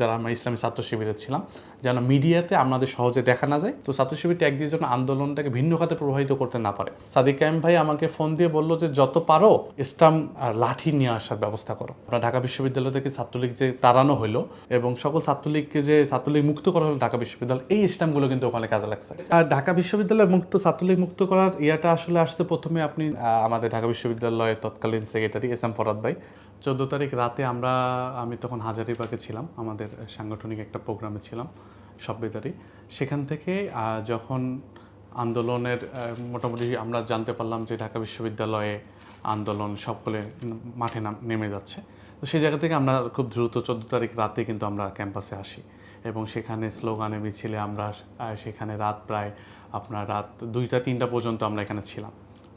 যারা আমরা ইসলামী ছাত্র শিবিরে ছিলাম, যেন মিডিয়াতে আপনাদের সহজে দেখা না যায়। তো ছাত্র শিবির ট্যাগ দিয়ে যেন আন্দোলনটাকে ভিন্ন খাতে প্রভাবিত করতে না পারে। সাদিক কায়েম ভাই আমাকে ফোন দিয়ে বলল যে, যত পারো স্টাম লাঠি নিয়ে আসার ব্যবস্থা করো। আমরা ঢাকা বিশ্ববিদ্যালয় থেকে ছাত্রলীগ যে তাড়ানো হলো এবং সকল ছাত্রলীগকে যে ছাত্রলীগ মুক্ত করা হলো ঢাকা বিশ্ববিদ্যালয়, এই স্টাম্পগুলো কিন্তু ওখানে কাজে লাগছে। আর ঢাকা বিশ্ববিদ্যালয় মুক্ত, ছাত্রলীগ মুক্ত করার ইয়াটা আসলে আসতে প্রথমে আপনি আমাদের ঢাকা বিশ্ববিদ্যালয়ের তৎকালীন সেক্রেটারি এস এম ফরাদ ভাই। চোদ্দ তারিখ রাতে আমরা, আমি তখন হাজারিবাগে ছিলাম, আমাদের সাংগঠনিক একটা প্রোগ্রামে ছিলাম সভ্যতারি সেখান থেকে যখন আন্দোলনের মোটামুটি আমরা জানতে পারলাম যে ঢাকা বিশ্ববিদ্যালয়ে আন্দোলন সকলে মাঠে নাম- নেমে যাচ্ছে। তো সেই জায়গা থেকে আমরা খুব দ্রুত চোদ্দ তারিখ রাতে কিন্তু আমরা ক্যাম্পাসে আসি এবং সেখানে স্লোগানে, মিছিলে আমরা সেখানে রাত প্রায় আপনার রাত দুইটা, তিনটা পর্যন্ত আমরা এখানে ছিলাম।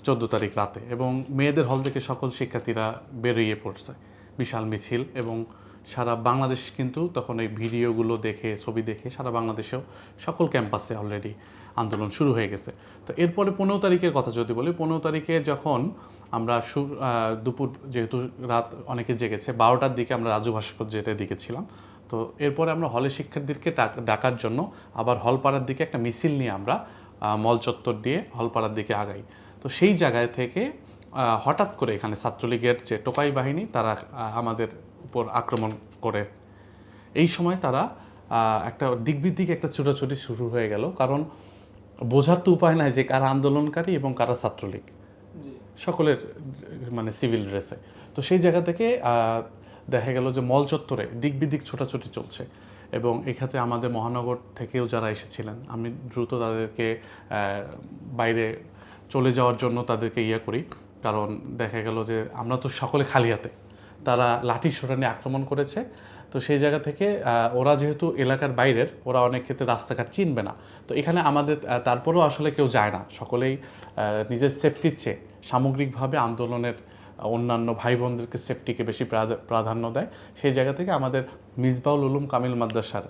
চোদ্দ তারিখ রাতে এবং মেয়েদের হল থেকে সকল শিক্ষার্থীরা বেরিয়ে পড়ছে। বিশাল মিছিল এবং সারা বাংলাদেশ কিন্তু তখন এই ভিডিওগুলো দেখে ছবি দেখে সারা বাংলাদেশেও সকল ক্যাম্পাসে অলরেডি আন্দোলন শুরু হয়ে গেছে। তো এরপরে পনেরো তারিখের কথা যদি বলি পনেরো তারিখে যখন আমরা সু- আহ, দুপুর যেহেতু রাত অনেকে জেগেছে বারোটার দিকে আমরা রাজু ভাস্কর্যের দিকে ছিলাম। তো এরপরে আমরা হলে শিক্ষার্থীদেরকে ডাকার জন্য আবার হলপাড়ার দিকে একটা মিছিল নিয়ে আমরা মল চত্বর দিয়ে হলপাড়ার দিকে আগাই। তো সেই জায়গায় থেকে হঠাৎ করে এখানে ছাত্রলীগের যে টোকাই বাহিনী তারা আমাদের উপর আক্রমণ করে। এই সময় তারা একটা দিকবিদিক একটা ছোটাছুটি শুরু হয়ে গেল। কারণ বোঝার তো উপায় নাই যে কারা আন্দোলনকারী এবং কারা ছাত্রলীগ। সকলের মানে সিভিল ড্রেসে। তো সেই জায়গা থেকে দেখা গেল যে মল চত্বরে দিক বিদিক ছোটাছুটি চলছে। এবং এক্ষেত্রে আমাদের মহানগর থেকেও যারা এসেছিলেন আমি দ্রুত তাদেরকে বাইরে চলে যাওয়ার জন্য তাদেরকে ইয়ে করি। কারণ দেখা গেল যে আমরা তো সকলে খালি হাতে। তারা লাঠি সোটা নিয়ে আক্রমণ করেছে। তো সেই জায়গা থেকে ওরা যেহেতু এলাকার বাইরের, ওরা অনেক ক্ষেত্রে রাস্তাঘাট চিনবে না। তো এখানে আমাদের তারপরেও আসলে কেউ যায় না। সকলেই নিজের সেফটির চেয়ে সামগ্রিকভাবে আন্দোলনের অন্যান্য ভাই বোনদেরকে সেফটিকে বেশি প্রাধান্য দেয়। সেই জায়গা থেকে আমাদের মিসবাউল উলুম কামিল মাদ্রাসার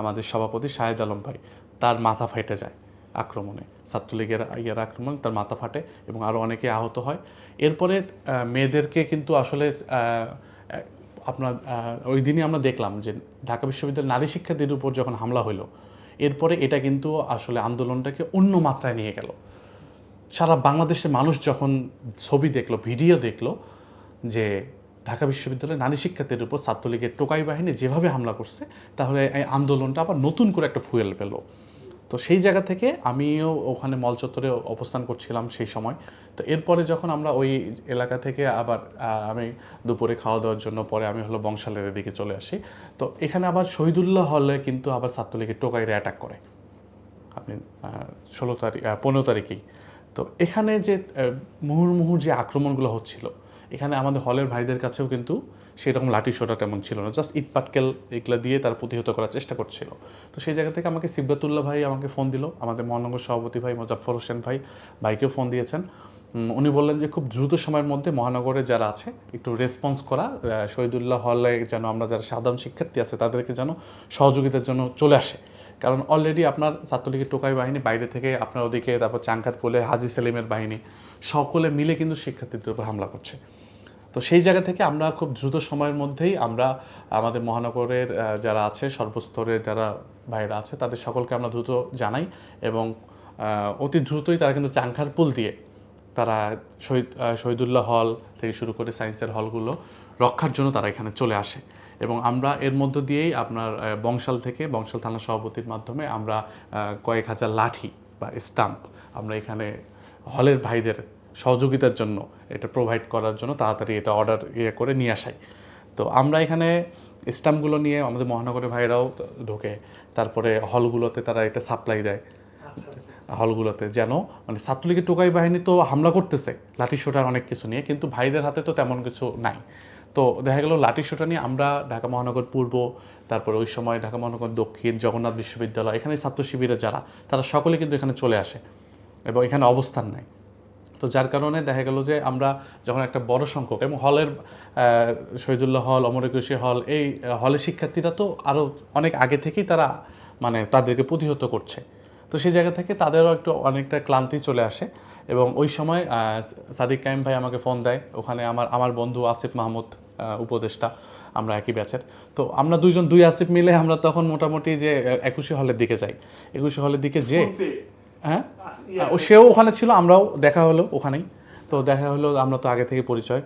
আমাদের সভাপতি শাহেদ আলম ভাই, তার মাথা ফেটে যায় আক্রমণে। ছাত্রলীগের ইয়ার আক্রমণ, তার মাথা ফাটে এবং আরও অনেকে আহত হয়। এরপরে মেয়েদেরকে কিন্তু আসলে আপনার ওই দিনই আমরা দেখলাম যে ঢাকা বিশ্ববিদ্যালয়ের নারী শিক্ষার্থীদের উপর যখন হামলা হলো, এরপরে এটা কিন্তু আসলে আন্দোলনটাকে অন্য মাত্রায় নিয়ে গেল। সারা বাংলাদেশের মানুষ যখন ছবি দেখল, ভিডিও দেখল যে ঢাকা বিশ্ববিদ্যালয়ের নারী শিক্ষার্থীদের উপর ছাত্রলীগের টোকাই বাহিনী যেভাবে হামলা করছে, তাহলে এই আন্দোলনটা আবার নতুন করে একটা ফুয়েল পেল। তো সেই জায়গা থেকে আমিও ওখানে মল চত্বরে অবস্থান করছিলাম সেই সময়। তো এরপরে যখন আমরা ওই এলাকা থেকে আবার আমি দুপুরে খাওয়া দাওয়ার জন্য পরে আমি হলো বংশালের দিকে চলে আসি। তো এখানে আবার শহীদুল্লাহ হলে কিন্তু আবার ছাত্রলীগের টোকাইরে অ্যাটাক করে। আপনি ষোলো তারিখ পনেরো তারিখেই। তো এখানে যে মুহুর্মুহুর যে আক্রমণগুলো হচ্ছিল এখানে আমাদের হলের ভাইদের কাছেও কিন্তু সেরকম লাঠি সোটা তেমন ছিল না জাস্ট ইট পাটকেল এগুলো দিয়ে তারা প্রতিহত করার চেষ্টা করছিল। তো সেই জায়গা থেকে আমাকে সিব্বাতুল্লাহ ভাই আমাকে ফোন দিল, আমাদের মহানগর সভাপতি ভাই মোজাফর হোসেন ভাই ভাইকেও ফোন দিয়েছেন। উনি বললেন যে খুব দ্রুত সময়ের মধ্যে মহানগরে যারা আছে, একটু রেসপন্স করা শহীদুল্লাহ হলে যেন আমরা যারা সাধারণ শিক্ষার্থী আছে, তাদেরকে যেন সহযোগিতার জন্য চলে আসে। কারণ অলরেডি আপনার ছাত্রলীগের টোকাই বাহিনী বাইরে থেকে আপনার ওদিকে তারপর চাঙ্কাত পোলে হাজি সেলিমের বাহিনী, সকলে মিলে কিন্তু শিক্ষার্থীদের উপর হামলা করছে। তো সেই জায়গা থেকে আমরা খুব দ্রুত সময়ের মধ্যেই আমরা আমাদের মহানগরের যারা আছে, সর্বস্তরের যারা ভাইরা আছে, তাদের সকলকে আমরা দ্রুত জানাই এবং অতি দ্রুতই তারা কিন্তু চাংখার পুল দিয়ে তারা শহীদ শহীদুল্লাহ হল থেকে শুরু করে সায়েন্সের হলগুলো রক্ষার জন্য তারা এখানে চলে আসে এবং আমরা এর মধ্য দিয়েই আপনার বংশাল থেকে বংশাল থানা সভাপতির মাধ্যমে আমরা কয়েক হাজার লাঠি বা স্টাম্প আমরা এখানে হলের ভাইদের সহযোগিতার জন্য এটা প্রোভাইড করার জন্য তাড়াতাড়ি এটা অর্ডার ইয়ে করে নিয়ে আসাই। তো আমরা এখানে স্টাম্পগুলো নিয়ে আমাদের মহানগরের ভাইরাও ঢোকে তারপরে হলগুলোতে তারা এটা সাপ্লাই দেয়। হলগুলোতে যেন মানে ছাত্রলীগের টোকাই বাহিনী তো হামলা করতেছে লাঠি শোটার অনেক কিছু নিয়ে কিন্তু ভাইদের হাতে তো তেমন কিছু নাই। তো দেখা গেল লাঠি শোটা নিয়ে আমরা ঢাকা মহানগর পূর্ব তারপরে ওই সময় ঢাকা মহানগর দক্ষিণ জগন্নাথ বিশ্ববিদ্যালয় এখানে ছাত্র শিবিরে যারা তারা সকলে কিন্তু এখানে চলে আসে। এবং এখানে অবস্থান নেয়। তো যার কারণে দেখা গেল যে আমরা যখন একটা বড় সংখ্যক এবং হলের শহীদুল্লাহ হল, অমর একুশে হল, এই হলের শিক্ষার্থীরা তো আরও অনেক আগে থেকেই তারা মানে তাদেরকে প্রতিহত করছে। তো সেই জায়গা থেকে তাদেরও একটু অনেকটা ক্লান্তি চলে আসে এবং ওই সময় সাদিক কাইম ভাই আমাকে ফোন দেয়। ওখানে আমার আমার বন্ধু আসিফ মাহমুদ উপদেষ্টা, আমরা একই ব্যাচের। তো আমরা দুইজন, দুই আসিফ মিলে আমরা তখন মোটামুটি যে, একুশে হলের দিকে যাই। একুশে হলের দিকে যে হ্যাঁ? ও সেও ওখানে ছিল আমরাও দেখা হলো ওখানেই। তো দেখা হলো আমরা তো আগে থেকে পরিচয়।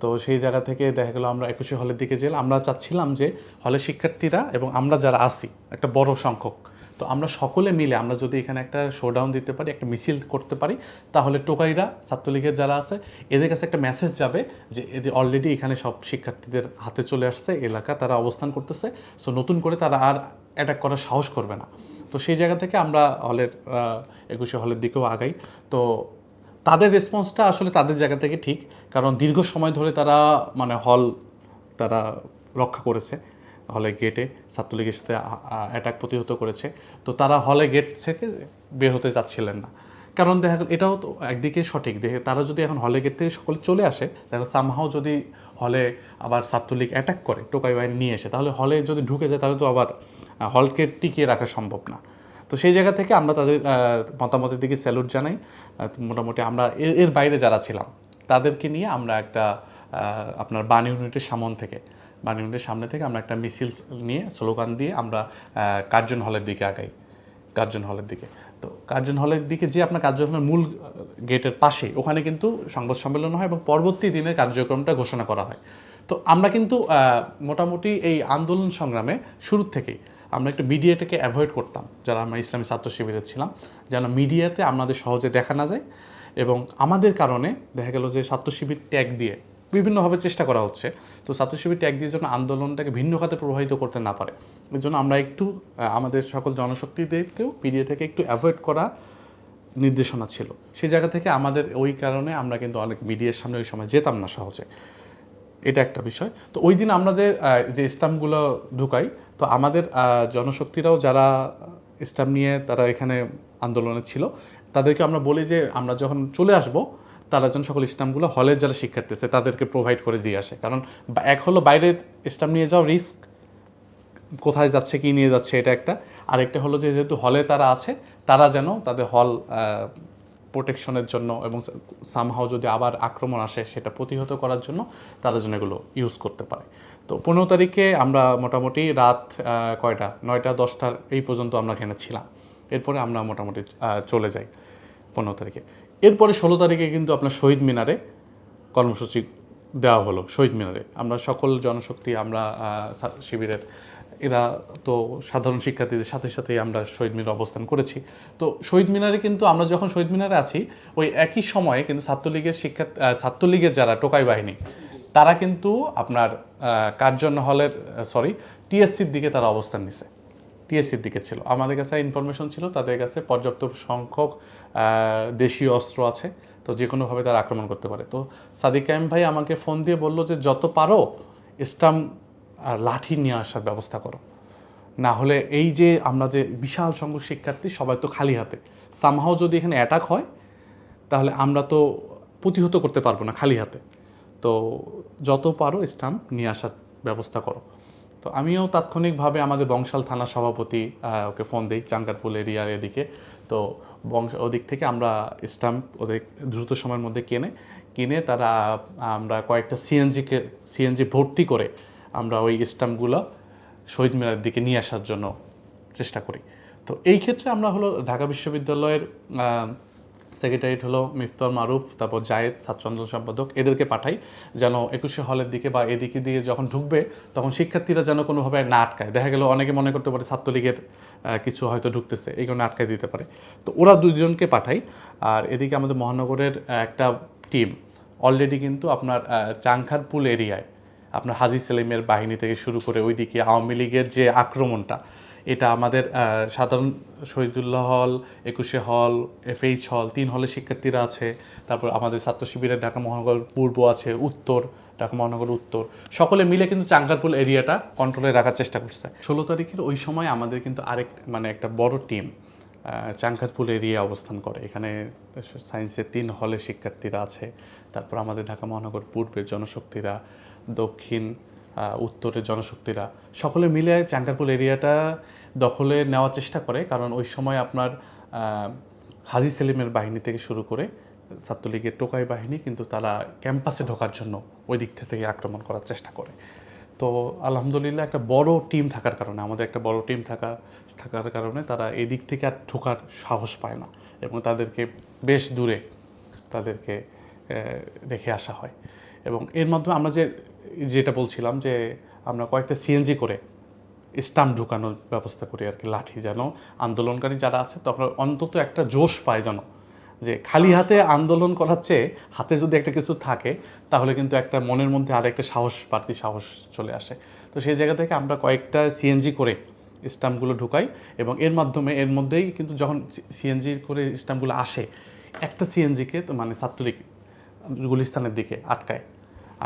তো সেই জায়গা থেকে দেখা গেলো আমরা একুশে হলের দিকে গেলাম। আমরা চাচ্ছিলাম যে হলের শিক্ষার্থীরা এবং আমরা যারা আসি একটা বড় সংখ্যক তো আমরা সকলে মিলে আমরা যদি এখানে একটা শোডাউন দিতে পারি একটা মিছিল করতে পারি তাহলে টোকাইরা ছাত্রলীগের যারা আছে এদের কাছে একটা মেসেজ যাবে যে এদের অলরেডি এখানে সব শিক্ষার্থীদের হাতে চলে আসছে এলাকা তারা অবস্থান করতেছে। সো নতুন করে তারা আর অ্যাটাক করার সাহস করবে না। তো সেই জায়গা থেকে আমরা হলের একুশে হলের দিকেও আগাই। তো তাদের রেসপন্সটা আসলে তাদের জায়গা থেকে ঠিক, কারণ দীর্ঘ সময় ধরে তারা মানে হল তারা রক্ষা করেছে হলে গেটে ছাত্রলীগের সাথে অ্যাটাক প্রতিহত করেছে। তো তারা হলে গেট থেকে বের হতে চাচ্ছিলেন না। কারণ দেখা এটাও তো একদিকে সঠিক দেখে তারা যদি এখন হলে গেট থেকে সকলে চলে আসে দেখা সামহাও যদি হলে আবার ছাত্রলীগ অ্যাটাক করে, টোকাই বাহিনী নিয়ে এসে, তাহলে হলে যদি ঢুকে যায়, তাহলে তো আবার হলকে টিকিয়ে রাখা সম্ভব না। তো সেই জায়গা থেকে আমরা তাদের মতামতের দিকে স্যালুট জানাই। মোটামুটি আমরা এর বাইরে যারা ছিলাম, তাদেরকে নিয়ে আমরা একটা আপনার বান ইউনিটের সামন থেকে, বান ইউনিটের সামনে থেকে আমরা একটা মিছিল নিয়ে স্লোগান দিয়ে আমরা কার্জন হলের দিকে আগাই, কার্জন হলের দিকে। তো কার্জন হলের দিকে যে আপনার কার্জন হলের মূল গেটের পাশে, ওখানে কিন্তু সংবাদ সম্মেলন হয় এবং পরবর্তী দিনের কার্যক্রমটা ঘোষণা করা হয়। তো আমরা কিন্তু মোটামুটি এই আন্দোলন সংগ্রামে শুরুর থেকেই আমরা একটু মিডিয়াটাকে অ্যাভয়েড করতাম, যারা আমরা ইসলামী ছাত্র শিবিরের ছিলাম, যেন মিডিয়াতে আমাদের সহজে দেখা না যায় এবং আমাদের কারণে দেখা গেল যে ছাত্র শিবির ট্যাগ দিয়ে বিভিন্নভাবে চেষ্টা করা হচ্ছে। তো ছাত্র শিবির ট্যাগ দিয়ে যেন আন্দোলনটাকে ভিন্ন খাতে প্রবাহিত করতে না পারে। এর জন্য আমরা একটু আমাদের সকল জনশক্তিদেরকেও মিডিয়া থেকে একটু অ্যাভয়েড করা নির্দেশনা ছিল। সেই জায়গা থেকে আমাদের ওই কারণে আমরা কিন্তু অনেক মিডিয়ার সামনে ওই সময় যেতাম না সহজে। এটা একটা বিষয়। তো ওই দিন আমরা যে স্টাম্পগুলো ঢুকাই, তো আমাদের জনশক্তিরাও যারা স্টাম্প নিয়ে তারা এখানে আন্দোলনে ছিল, তাদেরকে আমরা বলি যে আমরা যখন চলে আসব, তারা যেন সকল স্টাম্পগুলো হলের যারা শিক্ষার্থী আছে, তাদেরকে প্রোভাইড করে দিয়ে আসে। কারণ এক হলো বাইরে স্টাম্প নিয়ে যাওয়া রিস্ক কোথায় যাচ্ছে, কি নিয়ে যাচ্ছে, এটা একটা। আরেকটা হলো যে যেহেতু হলে তারা আছে, তারা যেন তাদের হল প্রোটেকশনের জন্য এবং সামহাও যদি আবার আক্রমণ আসে সেটা প্রতিহত করার জন্য তারা যেন এগুলো ইউজ করতে পারে। তো পনেরো তারিখে আমরা মোটামুটি রাত কয়টা? নয়টা দশটার এই পর্যন্ত আমরা এখানে ছিলাম। এরপরে আমরা মোটামুটি চলে যাই পনেরো তারিখে। এরপরে ষোলো তারিখে কিন্তু আপনার শহীদ মিনারে কর্মসূচি দেওয়া হলো, শহীদ মিনারে। আমরা সকল জনশক্তি, আমরা শিবিরের এরা তো সাধারণ শিক্ষার্থীদের সাথে সাথেই আমরা শহীদ মিনারে অবস্থান করেছি। তো শহীদ মিনারে কিন্তু আমরা যখন শহীদ মিনারে আছি, ওই একই সময়ে কিন্তু ছাত্রলীগের শিক্ষা ছাত্রলীগের যারা টোকাই বাহিনী, তারা কিন্তু আপনার কার্জন হলের সরি টিএসসির দিকে তারা অবস্থান নিছে। টিএসসির দিকে ছিল। আমাদের কাছে ইনফরমেশন ছিল, তাদের কাছে পর্যাপ্ত সংখ্যক দেশীয় অস্ত্র আছে, তো যে কোনোভাবে তারা আক্রমণ করতে পারে। তো সাদিক কায়েম ভাই আমাকে ফোন দিয়ে বলল যে যত পারো, স্টাম্প আর লাঠি নিয়ে আসার ব্যবস্থা করো। না হলে এই যে আমরা যে বিশাল সংখ্যক শিক্ষার্থী, সবাই তো খালি হাতে। সামহাও যদি এখানে অ্যাটাক হয়, তাহলে আমরা তো প্রতিহত করতে পারব না খালি হাতে। তো যত পারো স্টাম্প নিয়ে আসার ব্যবস্থা করো। তো আমিও তাৎক্ষণিকভাবে আমাদের বংশাল থানার সভাপতি ওকে ফোন দিই চাঙ্কারপুল এরিয়ার এদিকে। তো বংশ, ওদিক থেকে আমরা স্টাম্প ওদের দ্রুত সময়ের মধ্যে কিনে কিনে তারা আমরা কয়েকটা সিএনজিকে সিএনজি ভর্তি করে আমরা ওই স্টাম্পগুলো শহীদ মিনারের দিকে নিয়ে আসার জন্য চেষ্টা করি। তো এই ক্ষেত্রে আমরা হলো ঢাকা বিশ্ববিদ্যালয়ের সেক্রেটারিয়েট হলো মিফতার মারুফ, তারপর জায়েদ ছাত্র সম্পাদক, এদেরকে পাঠাই যেন একুশে হলের দিকে বা এদিকে দিয়ে যখন ঢুকবে তখন শিক্ষার্থীরা যেন কোনোভাবে না আটকায়। দেখা গেল অনেকে মনে করতে পারে ছাত্রলীগের কিছু হয়তো ঢুকতেছে, এই কারণে আটকায় দিতে পারে। তো ওরা দুজনকে পাঠাই আর এদিকে আমাদের মহানগরের একটা টিম অলরেডি কিন্তু আপনার চাংখারপুল এরিয়ায় আপনার হাজি সেলিমের বাহিনী থেকে শুরু করে ওইদিকে আওয়ামী লীগের যে আক্রমণটা, এটা আমাদের সাধারণ শহীদুল্লাহ হল, একুশে হল, এফএইচ হল, তিন হলে শিক্ষার্থীরা আছে, তারপর আমাদের ছাত্র শিবিরের ঢাকা মহানগর পূর্ব আছে, উত্তর, ঢাকা মহানগর উত্তর, সকলে মিলে কিন্তু চাঙ্গারপুল এরিয়াটা কন্ট্রোলে রাখার চেষ্টা করছে। ষোলো তারিখের ওই সময় আমাদের কিন্তু আরেক মানে একটা বড় টিম চাঙ্কাতপুল এরিয়া অবস্থান করে। এখানে সায়েন্সের তিন হলে শিক্ষার্থীরা আছে, তারপর আমাদের ঢাকা মহানগর পূর্বের জনশক্তিরা দক্ষিণ উত্তরের জনশক্তিরা। সকলে মিলে চাঙ্কারপুল এরিয়াটা দখলে নেওয়ার চেষ্টা করে, কারণ ওই সময় আপনার হাজি সেলিমের বাহিনী থেকে শুরু করে ছাত্রলীগের টোকাই বাহিনী কিন্তু তারা ক্যাম্পাসে ঢোকার জন্য ওই দিক থেকে আক্রমণ করার চেষ্টা করে। তো আলহামদুলিল্লাহ একটা বড় টিম থাকার কারণে, আমাদের একটা বড় টিম থাকা, থাকার কারণে তারা এই দিক থেকে আর ঢোকার সাহস পায় না এবং তাদেরকে বেশ দূরে তাদেরকে রেখে আসা হয়। এবং এর মাধ্যমে আমরা যে যেটা বলছিলাম যে আমরা কয়েকটা সিএনজি করে স্টাম্প ঢুকানোর ব্যবস্থা করি আর কি, লাঠি যেন আন্দোলনকারী যারা আছে তখন অন্তত একটা জোশ পায় যেন যে খালি হাতে আন্দোলন করার চেয়ে হাতে যদি একটা কিছু থাকে তাহলে কিন্তু একটা মনের মধ্যে আর একটা সাহস, বাড়তি সাহস চলে আসে। তো সেই জায়গা থেকে আমরা কয়েকটা সিএনজি করে স্টাম্পগুলো ঢুকাই এবং এর মাধ্যমে, এর মধ্যেই কিন্তু যখন সিএনজি করে স্টাম্পগুলো আসে, একটা সিএনজিকে মানে ছাত্রলীগ গুলিস্তানের দিকে আটকায়।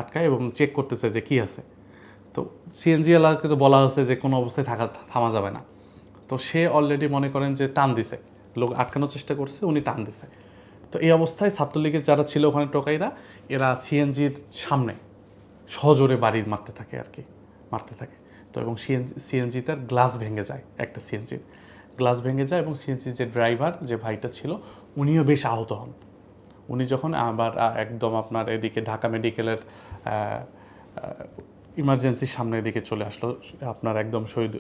আটকায় এবং চেক করতে চায় যে কী আছে। তো সিএনজি এলাকাকে তো বলা হচ্ছে যে কোনো অবস্থায় থাকা, থামা যাবে না। তো সে অলরেডি মনে করেন যে টান দিছে। লোক আটকানোর চেষ্টা করছে, উনি টান দিছে। তো এই অবস্থায় ছাত্রলীগের যারা ছিল ওখানে টোকাইরা, এরা সিএনজির সামনে সজোরে বাড়ি মারতে থাকে আর কি, মারতে থাকে। তো এবং সিএনজি সিএনজিটার গ্লাস ভেঙে যায়, একটা সিএনজির গ্লাস ভেঙে যায় এবং সিএনজির যে ড্রাইভার যে ভাইটা ছিল, উনিও বেশ আহত হন। উনি যখন আবার একদম আপনার এদিকে ঢাকা মেডিকেলের ইমার্জেন্সির সামনে এদিকে চলে আসলো, আপনার একদম শহীদ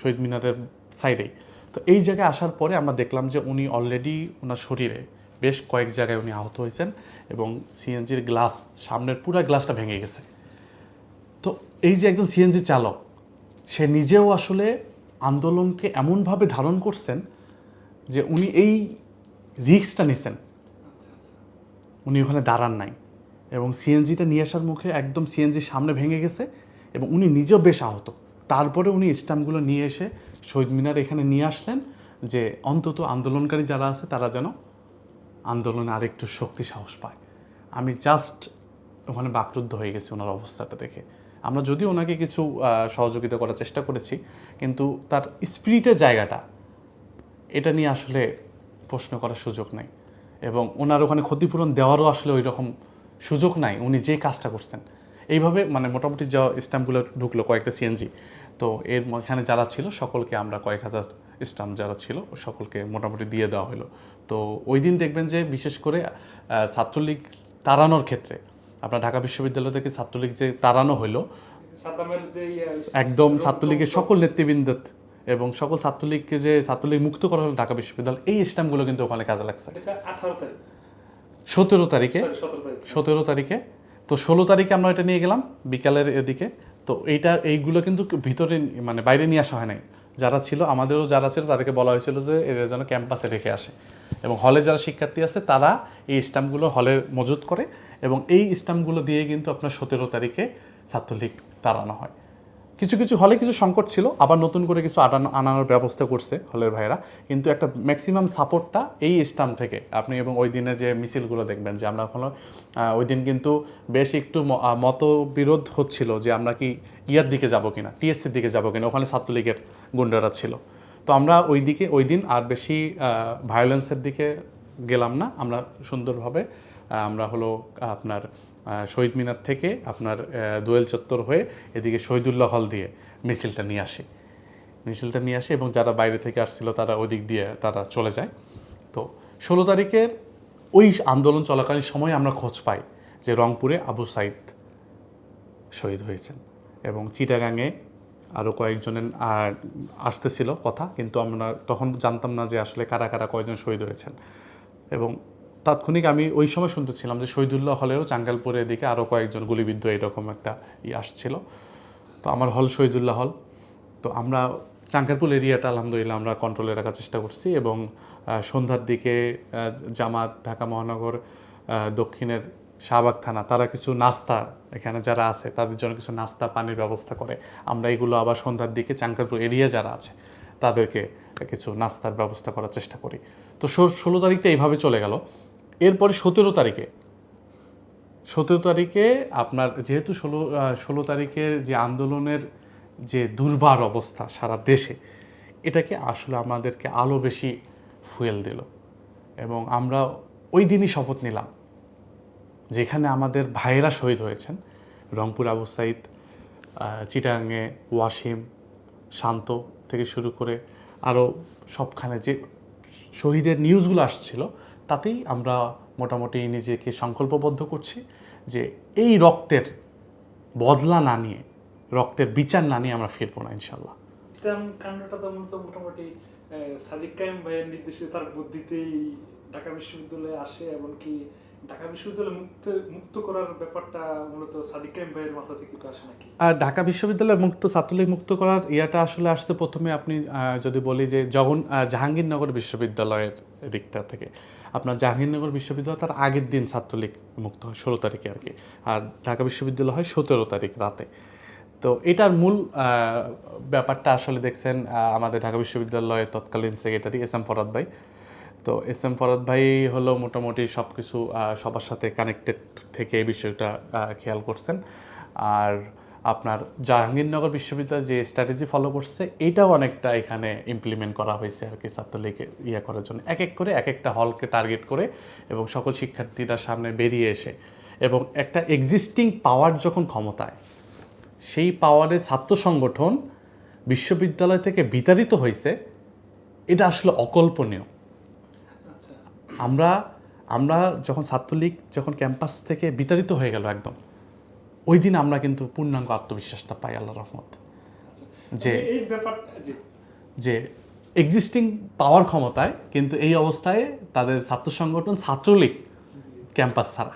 শহীদ মিনারের সাইডেই তো এই জায়গায় আসার পরে আমরা দেখলাম যে উনি অলরেডি ওনার শরীরে বেশ কয়েক জায়গায় উনি আহত হয়েছেন এবং সিএনজির গ্লাস সামনের পুরো গ্লাসটা ভেঙে গেছে। তো এই যে একজন সিএনজি চালক, সে নিজেও আসলে আন্দোলনকে এমনভাবে ধারণ করছেন যে উনি এই রিস্কটা নিছেন। উনি ওখানে দাঁড়ান নাই। এবং সিএনজিটা নিয়ে আসার মুখে একদম সিএনজির সামনে ভেঙে গেছে এবং উনি নিজেও বেশ আহত। তারপরে উনি স্ট্যাম্পগুলো নিয়ে এসে শহীদ মিনার এখানে নিয়ে আসলেন যে অন্তত আন্দোলনকারী যারা আছে তারা যেন আন্দোলনে আরেকটু শক্তি, সাহস পায়। আমি জাস্ট ওখানে বাকরুদ্ধ হয়ে গেছি ওনার অবস্থাটা দেখে। আমরা যদিও ওনাকে কিছু সহযোগিতা করার চেষ্টা করেছি, কিন্তু তার স্পিরিটের জায়গাটা, এটা নিয়ে আসলে প্রশ্ন করার সুযোগ নেই। এবং ওনার ওখানে ক্ষতিপূরণ দেওয়ারও আসলে ওই রকম সুযোগ নাই উনি যে কাজটা করছেন। এইভাবে মানে মোটামুটি যা স্ট্যাম্পগুলো ঢুকলো কয়েকটা সিএনজি তো এর এখানে যারা ছিল সকলকে আমরা কয়েক হাজার স্ট্যাম্প যারা ছিল সকলকে মোটামুটি দিয়ে দেওয়া হলো। তো ওই দিন দেখবেন যে বিশেষ করে ছাত্রলীগ তাড়ানোর ক্ষেত্রে আপনার ঢাকা বিশ্ববিদ্যালয় থেকে ছাত্রলীগ যে তাড়ানো হলো ইয়ে, একদম ছাত্রলীগের সকল নেতৃবৃন্দ এবং সকল ছাত্রলীগকে যে ছাত্রলীগ মুক্ত করা হলো ঢাকা বিশ্ববিদ্যালয় এই স্ট্যাম্পগুলো কিন্তু ওখানে কাজে লাগছে। সতেরো তারিখে? সতেরো তারিখে। তো ষোলো তারিখে আমরা এটা নিয়ে গেলাম বিকালের এদিকে। তো এইটা এইগুলো কিন্তু ভিতরে মানে বাইরে নিয়ে আসা হয় নাই। যারা ছিল আমাদেরও যারা ছিল তাদেরকে বলা হয়েছিল যে এরা যেন ক্যাম্পাসে রেখে আসে। এবং হলে যারা শিক্ষার্থী আছে তারা এই স্ট্যাম্পগুলো হলে মজুত করে। এবং এই স্ট্যাম্পগুলো দিয়ে কিন্তু আপনার সতেরো তারিখে ছাত্রলীগ তাড়ানো হয়। কিছু কিছু হলে কিছু সংকট ছিল আবার নতুন করে কিছু আটানো আনানোর ব্যবস্থা করছে হলের ভাইরা কিন্তু একটা ম্যাক্সিমাম সাপোর্টটা এই স্টাম্প থেকে। আপনি এবং ওই দিনে যে মিছিলগুলো দেখবেন যে আমরা আহ, ওই দিন কিন্তু বেশ একটু মতবিরোধ হচ্ছিল যে আমরা কি ইয়ার দিকে যাব কিনা টিএসসির দিকে যাব কিনা ওখানে ছাত্রলীগের গুন্ডারা ছিল। তো আমরা ওই দিকে ওই দিন আর বেশি ভায়োলেন্সের দিকে গেলাম না। আমরা সুন্দরভাবে আমরা হলো আপনার শহীদ মিনার থেকে আপনার দোয়েল চত্বর হয়ে এদিকে শহীদুল্লাহ হল দিয়ে মিছিলটা নিয়ে আসে। মিছিলটা নিয়ে আসে এবং যারা বাইরে থেকে আসছিল তারা ওই দিক দিয়ে তারা চলে যায়। তো ষোলো তারিখের ওই আন্দোলন চলাকালীন সময় আমরা খোঁজ পাই যে রংপুরে আবু সাইদ শহীদ হয়েছেন এবং চিটাগাঙে আরও কয়েকজনের আসতেছিল কথা, কিন্তু আমরা তখন জানতাম না যে আসলে কারা কারা কয়জন শহীদ হয়েছেন। এবং তাৎক্ষণিক আমি ওই সময় শুনতেছিলাম যে শহীদুল্লাহ হলেও চাঙ্গালপুরের দিকে আরও কয়েকজন গুলিবিদ্ধ এরকম একটা ই আসছিল। তো আমার হল শহীদুল্লাহ হল। তো আমরা চাঙ্কারপুল এরিয়াটা আলহামদুলিল্লাহ আমরা কন্ট্রোলে রাখার চেষ্টা করছি এবং সন্ধ্যার দিকে জামাত, ঢাকা মহানগর দক্ষিণের শাহবাগ থানা, তারা কিছু নাস্তা এখানে যারা আছে তাদের জন্য কিছু নাস্তা, পানির ব্যবস্থা করে আমরা এগুলো আবার সন্ধ্যার দিকে চাঙ্কারপুর এরিয়া যারা আছে তাদেরকে কিছু নাস্তার ব্যবস্থা করার চেষ্টা করি। তো ষোলো তারিখটা এইভাবে চলে গেল। এরপরে সতেরো তারিখে। সতেরো তারিখে আপনার যেহেতু ষোলো ষোলো তারিখের যে আন্দোলনের যে দুর্বার অবস্থা সারা দেশে এটাকে আসলে আমাদেরকে আলো বেশি ফুয়েল দিল এবং আমরা ওই দিনই শপথ নিলাম। যেখানে আমাদের ভাইয়েরা শহীদ হয়েছেন রংপুর আবু সাইদ আহ, চিটাগাঙে ওয়াসিম শান্ত থেকে শুরু করে আরও সবখানে যে শহীদের নিউজগুলো আসছিল তাতেই আমরা মোটামুটি নিজেকে সংকল্পবদ্ধ করছি যে এই রক্তের বদলা না নিয়ে রক্তের বিচার না নিয়ে আমরা ফিরবো না ইনশাল্লাহ কাণ্ডটা তো মোটামুটি সাদিক কায়েম ভাইয়ের নির্দেশে তার বুদ্ধিতেই ঢাকা বিশ্ববিদ্যালয়ে আসে এমনকি ঢাকা বিশ্ববিদ্যালয় মুক্ত মুক্ত করার ব্যাপারটা মূলত সাদিক কায়েম ভাইয়ের মাথা থেকে তো আসে নাকি? আর ঢাকা বিশ্ববিদ্যালয় মুক্ত ছাত্রলীগ মুক্ত করার ইয়াটা আসলে আসতে প্রথমে আপনি যদি বলি যে জগন জাহাঙ্গীরনগর বিশ্ববিদ্যালয়ের দিকটা থেকে। আপনার জাহাঙ্গীরনগর বিশ্ববিদ্যালয় তার আগের দিন ছাত্রলীগ মুক্ত হয়, ষোলো তারিখে আর কি। আর ঢাকা বিশ্ববিদ্যালয় হয় সতেরো তারিখ রাতে। তো এটার মূল ব্যাপারটা আসলে দেখছেন আমাদের ঢাকা বিশ্ববিদ্যালয়ের তৎকালীন সেক্রেটারি এস এম ফরাদ ভাই। তো এস এম ফরাদ ভাই হলো মোটামুটি সব কিছু সবার সাথে কানেক্টেড থেকে এই বিষয়টা খেয়াল করছেন। আর আপনার জাহাঙ্গীরনগর বিশ্ববিদ্যালয় যে স্ট্র্যাটেজি ফলো করছে এটাও অনেকটা এখানে ইমপ্লিমেন্ট করা হয়েছে আর কি ছাত্রলীগে ইয়ে করার জন্য। এক এক করে এক একটা হলকে টার্গেট করে এবং সকল শিক্ষার্থীরা সামনে বেরিয়ে এসে এবং একটা এক্সিস্টিং পাওয়ার যখন ক্ষমতায় সেই পাওয়ারে ছাত্র সংগঠন বিশ্ববিদ্যালয় থেকে বিতাড়িত হয়েছে এটা আসলে অকল্পনীয়। আচ্ছা। আমরা আমরা যখন ছাত্রলীগ যখন ক্যাম্পাস থেকে বিতাড়িত হয়ে গেল একদম ওই দিন আমরা কিন্তু পূর্ণাঙ্গ আত্মবিশ্বাসটা পাই আল্লাহ রহমত। যে যে এক্সিস্টিং পাওয়ার ক্ষমতায় কিন্তু এই অবস্থায় তাদের ছাত্র সংগঠন ছাত্রলীগ ক্যাম্পাস ছাড়া।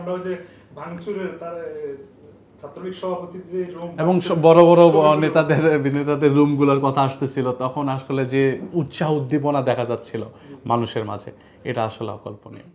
আমরা যে ভাঙচুরের তার এবং বড় বড় নেতাদের নেতাদের রুমগুলোর কথা আসতেছিল তখন আসলে যে উৎসাহ উদ্দীপনা দেখা যাচ্ছিল মানুষের মাঝে এটা আসলে অকল্পনীয়।